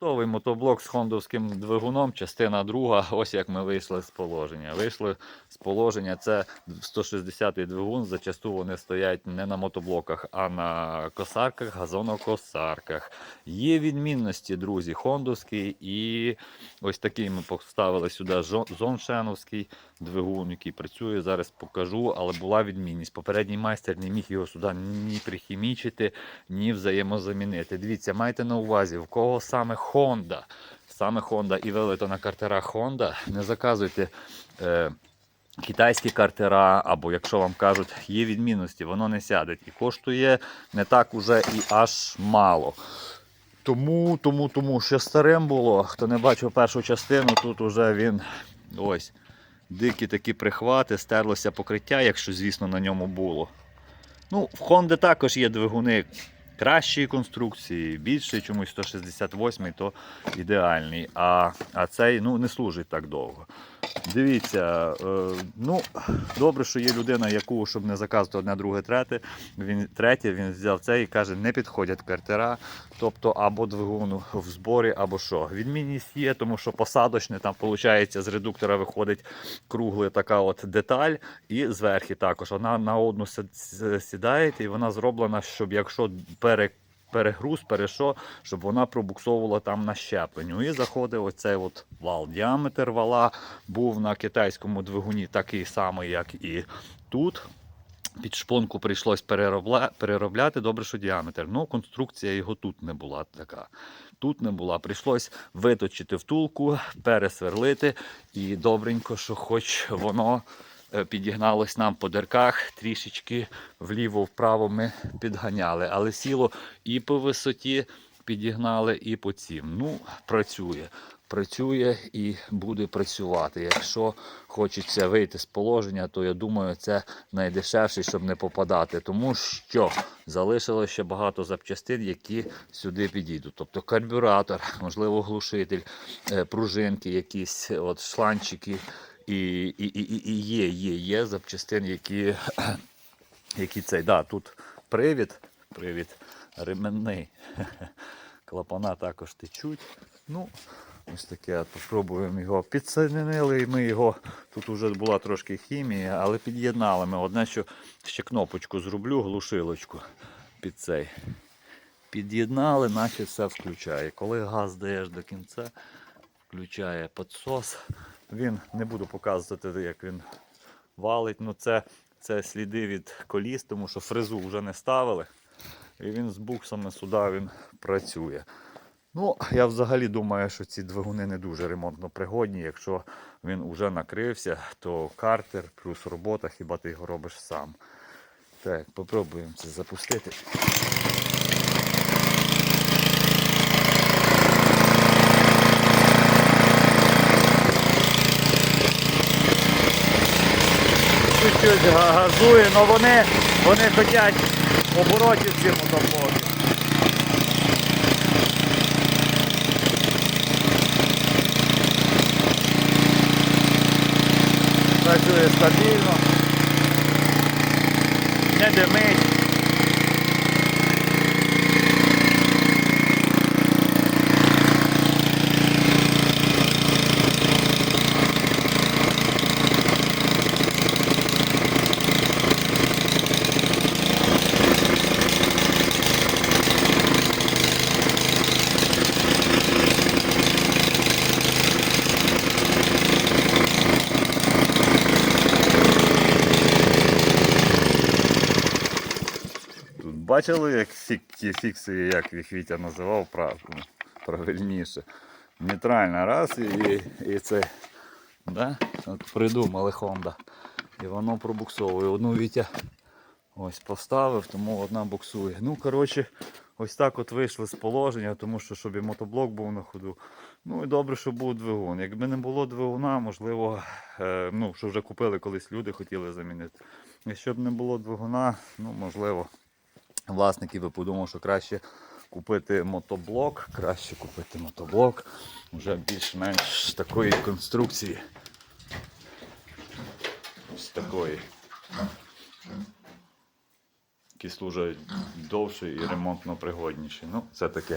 Готовий мотоблок з хондовським двигуном, частина друга. Ось як ми вийшли з положення. Вийшли з положення. Це 160-й двигун. Зачасту вони стоять не на мотоблоках, а на косарках, газонокосарках. Є відмінності, друзі, хондовський і ось такий ми поставили сюди зоншеновський двигун, який працює. Зараз покажу, але була відмінність. Попередній майстер не міг його сюди ні прихімічити, ні взаємозамінити. Дивіться, майте на увазі, в кого саме Honda, саме Honda і вилито на картерах Honda, не заказуйте. Е, Китайські картера, або якщо вам кажуть, є відмінності, воно не сяде і коштує не так уже і аж мало. Тому, тому, тому, що старим було, хто не бачив першу частину, тут уже він ось дикі такі прихвати, стерлося покриття, якщо, звісно, на ньому було. Ну, в Honda також є двигуни кращої конструкції, більший, чомусь 168 то ідеальний. А, а цей ну, не служить так довго. Дивіться, е, ну, добре, що є людина, яку, щоб не заказувати одне, друге, третє, він, третє, він взяв це і каже, не підходять картера, тобто або двигун в зборі, або що. Відмінність є, тому що посадочне там, виходить, з редуктора виходить кругла така от деталь, і зверху також. Вона на одну сі- сідає, і вона зроблена, щоб якщо пере, перегруз, перешо, щоб вона пробуксовувала там на щепленню. І заходить оцей от вал. Діаметр вала був на китайському двигуні такий самий, як і тут. Під шпонку прийшлось переробля... переробляти. Добре, що діаметр. Ну, конструкція його тут не була така. Тут не була. Прийшлось виточити втулку, пересверлити. І добренько, що хоч воно підігналось нам по дирках, трішечки вліво-вправо ми підганяли. Але сіло і по висоті підігнали, і по цім. Ну, працює. Працює і буде працювати. Якщо хочеться вийти з положення, то я думаю, це найдешевше, щоб не попадати. Тому що залишилося ще багато запчастин, які сюди підійдуть. Тобто карбюратор, можливо, глушитель, е, пружинки, якісь от шланчики. І, і, і, і- є, є, є запчастин, які, які цей. Да, тут привід, привід ременний. Клапана також течуть. Ну, ось таке. Попробуємо його. Підсоединили і ми його. Тут вже була трошки хімії, але під'єднали ми. Одне, що ще кнопочку зроблю, глушилочку під цей. Під'єднали, наче все включає. Коли газ даєш до кінця, включає підсос. Він не буду показувати, як він валить. Ну це, це сліди від коліс, тому що фрезу вже не ставили. І він з буксами сюди він працює. Ну, я взагалі думаю, що ці двигуни не дуже ремонтно пригодні. Якщо він вже накрився, то картер плюс робота, хіба ти його робиш сам. Так, попробуємо це запустити. Чуть-чуть газує, але вони, вони хочуть оборотів ці мотоблоки. Працює стабільно. Не димить. Бачили, як фік, фікси, як їх Вітя називав прав, правильніше. Нейтральна раз і, і це да? От придумали Honda. І воно пробуксовує. Одну Вітя ось поставив, тому одна буксує. Ну, коротше, ось так от вийшли з положення, тому що щоб і мотоблок був на ходу. Ну і добре, що був двигун. Якби не було двигуна, можливо, е, ну, що вже купили колись люди, хотіли замінити. Якщо б не було двигуна, ну можливо, власники і подумав, що краще купити мотоблок, краще купити мотоблок вже більш-менш такої конструкції. Ось такої. Які служать довше і ремонтно пригодніші. Ну, це таке.